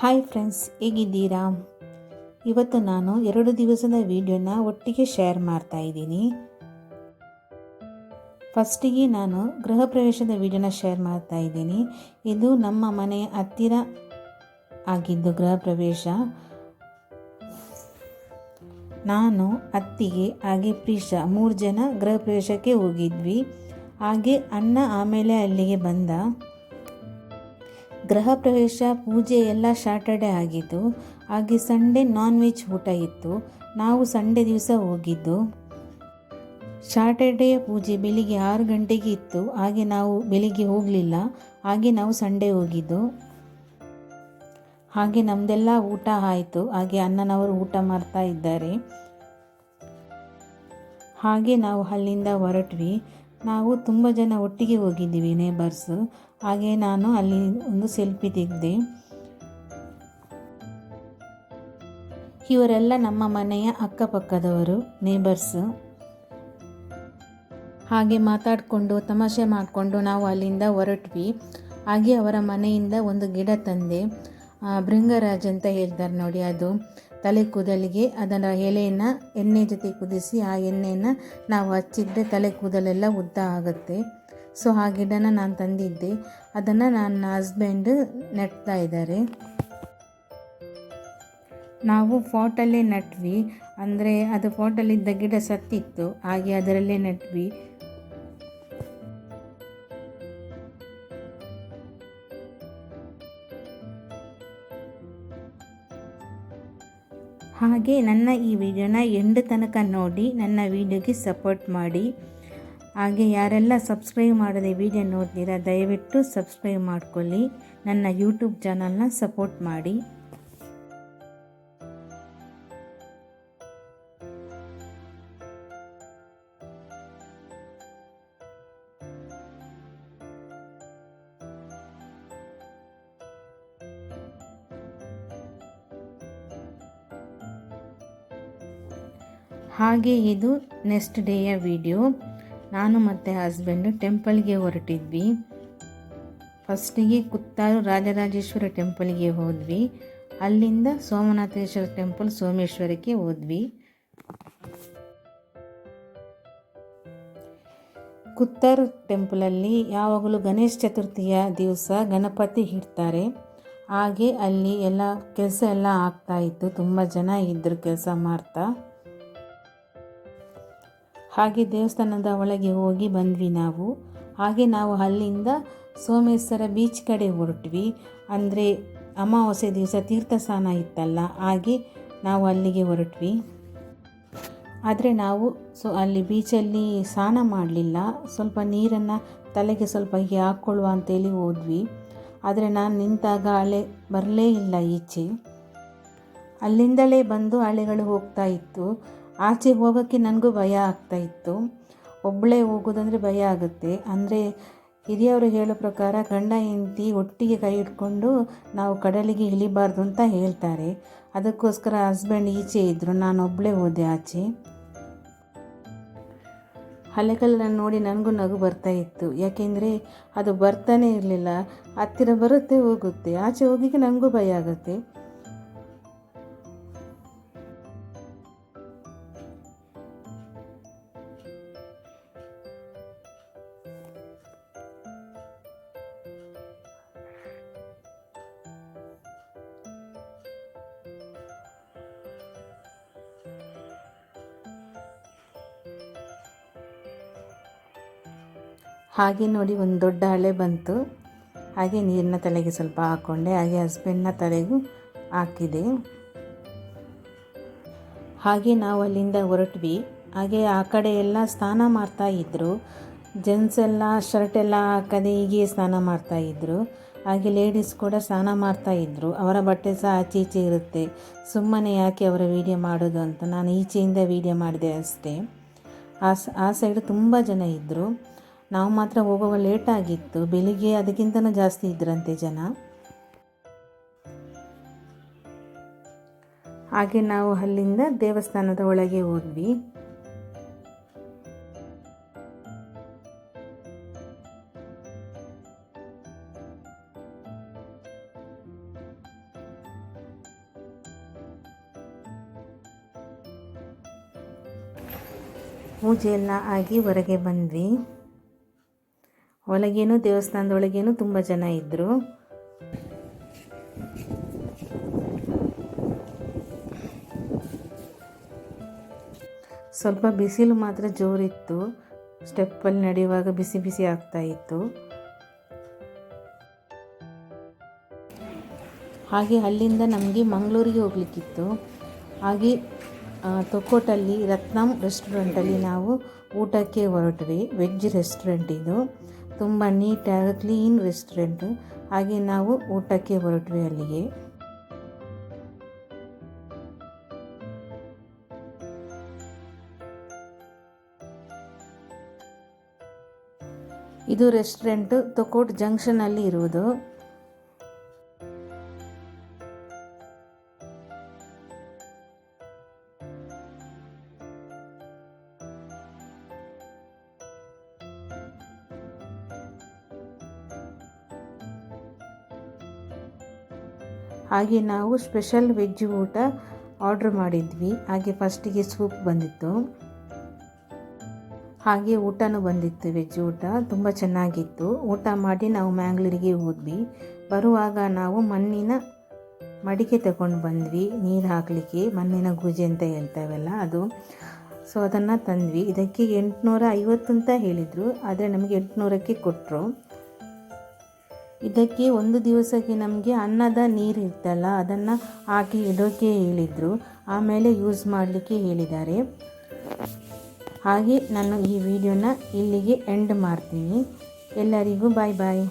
Hi friends, ಹೇಗಿದ್ದೀರಾ? ಇವತ್ತು ನಾನು ಎರಡು ದಿವಸದ ವೀಡಿಯೋನ ಒಟ್ಟಿಗೆ ಶೇರ್ ಮಾಡ್ತಾ ಇದ್ದೀನಿ. ಫಸ್ಟಿಗೆ ನಾನು ಗೃಹ ಪ್ರವೇಶದ ವೀಡಿಯೋನ ಶೇರ್ ಮಾಡ್ತಾ ಇದ್ದೀನಿ. ಇದು ನಮ್ಮ ಮನೆಯ ಹತ್ತಿರ ಆಗಿದ್ದು ಗೃಹ ಪ್ರವೇಶ. ನಾನು ಅತ್ತಿಗೆ, ಹಾಗೆ ಪ್ರೀಶಾ ಮೂರು ಜನ ಗೃಹ ಪ್ರವೇಶಕ್ಕೆ ಹೋಗಿದ್ವಿ. ಹಾಗೆ ಅಣ್ಣ ಆಮೇಲೆ ಅಲ್ಲಿಗೆ ಬಂದ. ಗೃಹ ಪ್ರವೇಶ, ಪೂಜೆ ಎಲ್ಲ ಶಾಟರ್ಡೇ ಆಗಿದ್ದು, ಹಾಗೆ ಸಂಡೇ ನಾನ್ ವೆಜ್ ಊಟ ಇತ್ತು. ನಾವು ಸಂಡೇ ದಿವಸ ಹೋಗಿದ್ದು. ಶಾಟರ್ಡೇ ಪೂಜೆ ಬೆಳಿಗ್ಗೆ ಆರು ಗಂಟೆಗೆ ಇತ್ತು. ಹಾಗೆ ನಾವು ಬೆಳಿಗ್ಗೆ ಹೋಗಲಿಲ್ಲ. ಹಾಗೆ ನಾವು ಸಂಡೇ ಹೋಗಿದ್ದು. ಹಾಗೆ ನಮ್ಮದೆಲ್ಲ ಊಟ ಆಯಿತು. ಹಾಗೆ ಅಣ್ಣನವರು ಊಟ ಮಾಡ್ತಾ ಇದ್ದಾರೆ. ಹಾಗೆ ನಾವು ಅಲ್ಲಿಂದ ಹೊರಟ್ವಿ. ನಾವು ತುಂಬ ಜನ ಒಟ್ಟಿಗೆ ಹೋಗಿದ್ದೀವಿ ನೇಬರ್ಸು ಹಾಗೆ ನಾನು ಅಲ್ಲಿ ಒಂದು ಸೆಲ್ಫಿ ತೆಗೆದೆ. ಇವರೆಲ್ಲ ನಮ್ಮ ಮನೆಯ ಅಕ್ಕಪಕ್ಕದವರು ನೇಬರ್ಸು ಹಾಗೆ ಮಾತಾಡಿಕೊಂಡು, ತಮಾಷೆ ಮಾಡಿಕೊಂಡು ನಾವು ಅಲ್ಲಿಂದ ಹೊರಟ್ವಿ. ಹಾಗೆ ಅವರ ಮನೆಯಿಂದ ಒಂದು ಗಿಡ ತಂದೆ ಭೃಂಗರಾಜ್ ಅಂತ ಹೇಳ್ತಾರೆ ನೋಡಿ ಅದು. ತಲೆ ಕೂದಲಿಗೆ, ಅದರ ಎಲೆಯನ್ನು, ಎಣ್ಣೆ ಜೊತೆ ಕುದಿಸಿ ಆ ಎಣ್ಣೆಯನ್ನು ನಾವು ಹಚ್ಚಿದ್ದೆ ತಲೆ ಕೂದಲೆಲ್ಲ ಉದ್ದ ಆಗುತ್ತೆ. ಸೊ, ಆ ಗಿಡನ ನಾನು ತಂದಿದ್ದೆ. ಅದನ್ನು ನನ್ನ ಹಸ್ಬೆಂಡ್ ನೆಡ್ತಾ ಇದ್ದಾರೆ. ನಾವು ಫೋಟಲ್ಲೇ ನೆಟ್ವಿ. ಅಂದರೆ ಅದು ಫೋಟಲ್ಲಿದ್ದ ಗಿಡ ಸತ್ತಿತ್ತು. ಹಾಗೆ ಅದರಲ್ಲೇ ನೆಟ್ವಿ. ಹಾಗೆ ನನ್ನ ಈ ವಿಡಿಯೋನ ಎಂಡ್ ತನಕ ನೋಡಿ, ನನ್ನ ವಿಡಿಯೋಗೆ ಸಪೋರ್ಟ್ ಮಾಡಿ. ಹಾಗೆ ಯಾರೆಲ್ಲ ಸಬ್ಸ್ಕ್ರೈಬ್ ಮಾಡದೆ ವಿಡಿಯೋ ನೋಡ್ತೀರಾ, ದಯವಿಟ್ಟು ಸಬ್ಸ್ಕ್ರೈಬ್ ಮಾಡ್ಕೊಳ್ಳಿ. ನನ್ನ ಯೂಟ್ಯೂಬ್ ಚಾನಲ್ನ ಸಪೋರ್ಟ್ ಮಾಡಿ. ಹಾಗೆ ಇದು ನೆಕ್ಸ್ಟ್ ಡೇಯ ವಿಡಿಯೋ ನಾನು ಮತ್ತು ಹಸ್ಬೆಂಡು ಟೆಂಪಲ್ಗೆ ಹೊರಟಿದ್ವಿ. ಫಸ್ಟಿಗೆ ಕುತ್ತಾರು ರಾಜರಾಜೇಶ್ವರ ಟೆಂಪಲ್ಗೆ ಹೋದ್ವಿ. ಅಲ್ಲಿಂದ ಸೋಮನಾಥೇಶ್ವರ ಟೆಂಪಲ್ ಸೋಮೇಶ್ವರಕ್ಕೆ ಹೋದ್ವಿ. ಕುತ್ತಾರು ಟೆಂಪಲಲ್ಲಿ ಯಾವಾಗಲೂ ಗಣೇಶ ಚತುರ್ಥಿಯ ದಿವಸ ಗಣಪತಿ ಇಡ್ತಾರೆ. ಹಾಗೆ ಅಲ್ಲಿ ಎಲ್ಲ ಕೆಲಸ ಎಲ್ಲ ಆಗ್ತಾಯಿತ್ತು ತುಂಬ ಜನ ಇದ್ದರು ಕೆಲಸ ಮಾಡ್ತಾ. ಹಾಗೆ ದೇವಸ್ಥಾನದ ಒಳಗೆ ಹೋಗಿ ಬಂದ್ವಿ ನಾವು. ಹಾಗೆ ನಾವು ಅಲ್ಲಿಂದ ಸೋಮೇಶ್ವರ ಬೀಚ್ ಕಡೆ ಹೊರಟ್ವಿ. ಅಂದರೆ ಅಮಾವಾಸ್ಯೆ ದಿವಸ ತೀರ್ಥ ಸ್ನಾನ ಇತ್ತಲ್ಲ, ಹಾಗೆ ನಾವು ಅಲ್ಲಿಗೆ ಹೊರಟ್ವಿ. ಆದರೆ ನಾವು ಸೊ ಅಲ್ಲಿ ಬೀಚಲ್ಲಿ ಸ್ನಾನ ಮಾಡಲಿಲ್ಲ. ಸ್ವಲ್ಪ ನೀರನ್ನು ತಲೆಗೆ ಸ್ವಲ್ಪ ಹೀಗೆ ಹಾಕ್ಕೊಳ್ಳುವ ಅಂತೇಳಿ ಹೋದ್ವಿ. ಆದರೆ ನಾನು ನಿಂತಾಗ ಅಲೆ ಬರಲೇ ಇಲ್ಲ ಈಚೆ. ಅಲ್ಲಿಂದಲೇ ಬಂದು ಅಲೆಗಳು ಹೋಗ್ತಾ ಇತ್ತು. ಆಚೆ ಹೋಗೋಕ್ಕೆ ನನಗೂ ಭಯ ಆಗ್ತಾ ಇತ್ತು. ಒಬ್ಬಳೇ ಹೋಗೋದಂದರೆ ಭಯ ಆಗುತ್ತೆ. ಅಂದರೆ ಹಿರಿಯವರು ಹೇಳೋ ಪ್ರಕಾರ ಗಂಡ ಹೆಂಡತಿ ಒಟ್ಟಿಗೆ ಕೈ ಇಟ್ಕೊಂಡು ನಾವು ಕಡಲಿಗೆ ಇಳಿಬಾರ್ದು ಅಂತ ಹೇಳ್ತಾರೆ. ಅದಕ್ಕೋಸ್ಕರ ಹಸ್ಬೆಂಡ್ ಈಚೆ ಇದ್ದರು ನಾನು ಒಬ್ಬಳೇ ಹೋದೆ ಆಚೆ. ಅಲೆಕಲ್ಲನ್ನು ನೋಡಿ ನನಗೂ ನಗು ಬರ್ತಾ ಇತ್ತು. ಯಾಕೆಂದರೆ ಅದು ಬರ್ತಾನೇ ಇರಲಿಲ್ಲ. ಹತ್ತಿರ ಬರುತ್ತೆ ಹೋಗುತ್ತೆ. ಆಚೆ ಹೋಗಿಗೆ ನನಗೂ ಭಯ ಆಗುತ್ತೆ. ಹಾಗೆ ನೋಡಿ ಒಂದು ದೊಡ್ಡ ಹಳೆ ಬಂತು. ಹಾಗೆ ನೀರನ್ನ ತಲೆಗೆ ಸ್ವಲ್ಪ ಹಾಕ್ಕೊಂಡೆ ಹಾಗೆ ಹಸ್ಬೆಂಡ್ನ ತಲೆಗೂ ಹಾಕಿದೆ. ಹಾಗೆ ನಾವು ಅಲ್ಲಿಂದ ಹೊರಟ್ವಿ. ಹಾಗೆ ಆ ಕಡೆ ಎಲ್ಲ ಸ್ನಾನ ಮಾಡ್ತಾ ಇದ್ದರು ಜೆಂಟ್ಸ್ ಎಲ್ಲ ಶರ್ಟ್ ಎಲ್ಲ ಹಾಕದೆ ಹೀಗೆ ಸ್ನಾನ ಮಾಡ್ತಾ ಇದ್ದರು ಹಾಗೆ ಲೇಡೀಸ್ ಕೂಡ ಸ್ನಾನ ಮಾಡ್ತಾ ಇದ್ದರು ಅವರ ಬಟ್ಟೆ ಸಹ ಆಚೆ ಈಚೆ ಇರುತ್ತೆ. ಸುಮ್ಮನೆ ಯಾಕೆ ಅವರ ವೀಡಿಯೋ ಮಾಡೋದು ಅಂತ ನಾನು ಈಚೆಯಿಂದ ವೀಡಿಯೋ ಮಾಡಿದೆ ಅಷ್ಟೇ. ಆ ಆ ಸೈಡ್ ತುಂಬ ಜನ ಇದ್ದರು ನಾವು ಮಾತ್ರ ಹೋಗುವ ಲೇಟ್ ಆಗಿತ್ತು. ಬೆಳಿಗ್ಗೆ ಅದಕ್ಕಿಂತನೂ ಜಾಸ್ತಿ ಇದ್ರಂತೆ ಜನ. ಹಾಗೆ ನಾವು ಅಲ್ಲಿಂದ ದೇವಸ್ಥಾನದ ಒಳಗೆ ಹೋದ್ವಿ. ಪೂಜೆ ಎಲ್ಲ ಆಗಿ ಹೊರಗೆ ಬಂದ್ವಿ. ಒಳಗೇನು, ದೇವಸ್ಥಾನದೊಳಗೇನು ತುಂಬ ಜನ ಇದ್ದರು ಸ್ವಲ್ಪ ಬಿಸಿಲು ಮಾತ್ರ ಜೋರಿತ್ತು. ಸ್ಟೆಪ್ಪಲ್ಲಿ ನಡೆಯುವಾಗ ಬಿಸಿ ಬಿಸಿ ಆಗ್ತಾ ಇತ್ತು. ಹಾಗೆ ಅಲ್ಲಿಂದ ನಮಗೆ ಮಂಗಳೂರಿಗೆ ಹೋಗ್ಲಿಕ್ಕಿತ್ತು. ಹಾಗೆ ತೊಕ್ಕೋಟಲ್ಲಿ ರತ್ನಂ ರೆಸ್ಟೋರೆಂಟಲ್ಲಿ ನಾವು ಊಟಕ್ಕೆ ಹೊರಟ್ವಿ. ವೆಜ್ ರೆಸ್ಟೋರೆಂಟ್ ಇದು. ತುಂಬ ನೀಟಾಗಿ ಕ್ಲೀನ್ ರೆಸ್ಟೋರೆಂಟು ಹಾಗೆ ನಾವು ಊಟಕ್ಕೆ ಹೊರಟ್ವಿ ಅಲ್ಲಿಗೆ. ಇದು ರೆಸ್ಟೋರೆಂಟು ತೊಕೋಟ್ ಜಂಕ್ಷನಲ್ಲಿ ಇರುವುದು. ಹಾಗೆ ನಾವು ಸ್ಪೆಷಲ್ ವೆಜ್ ಊಟ ಆರ್ಡ್ರ್ ಮಾಡಿದ್ವಿ. ಹಾಗೆ ಫಸ್ಟಿಗೆ ಸೂಪ್ ಬಂದಿತ್ತು. ಹಾಗೆ ಊಟನೂ ಬಂದಿತ್ತು ವೆಜ್ ಊಟ. ತುಂಬ ಚೆನ್ನಾಗಿತ್ತು. ಊಟ ಮಾಡಿ ನಾವು ಮ್ಯಾಂಗ್ಳೂರಿಗೆ ಹೋದ್ವಿ. ಬರುವಾಗ ನಾವು ಮಣ್ಣಿನ ಮಡಿಕೆ ತಗೊಂಡು ಬಂದ್ವಿ. ನೀರು ಹಾಕಲಿಕ್ಕೆ, ಮಣ್ಣಿನ ಗೂಜೆ ಅಂತ ಹೇಳ್ತೇವಲ್ಲ ಅದು. ಸೊ, ಅದನ್ನು ತಂದ್ವಿ. ಇದಕ್ಕೆ ಎಂಟುನೂರ ಐವತ್ತು ಅಂತ ಹೇಳಿದರು. ಆದರೆ ನಮಗೆ ಎಂಟುನೂರಕ್ಕೆ ಕೊಟ್ಟರು ಇದಕ್ಕೆ ಒಂದು ದಿವಸಕ್ಕೆ ನಮಗೆ ಅನ್ನದ ನೀರು ಇರ್ತಲ್ಲ ಅದನ್ನು ಹಾಕಿ ಇಡೋಕ್ಕೆ ಹೇಳಿದರು. ಆಮೇಲೆ ಯೂಸ್ ಮಾಡಲಿಕ್ಕೆ ಹೇಳಿದ್ದಾರೆ. ಹಾಗೆ ನಾನು ಈ ವಿಡಿಯೋನ ಇಲ್ಲಿಗೆ ಎಂಡ್ ಮಾಡ್ತೀನಿ. ಎಲ್ಲರಿಗೂ ಬಾಯ್ ಬಾಯ್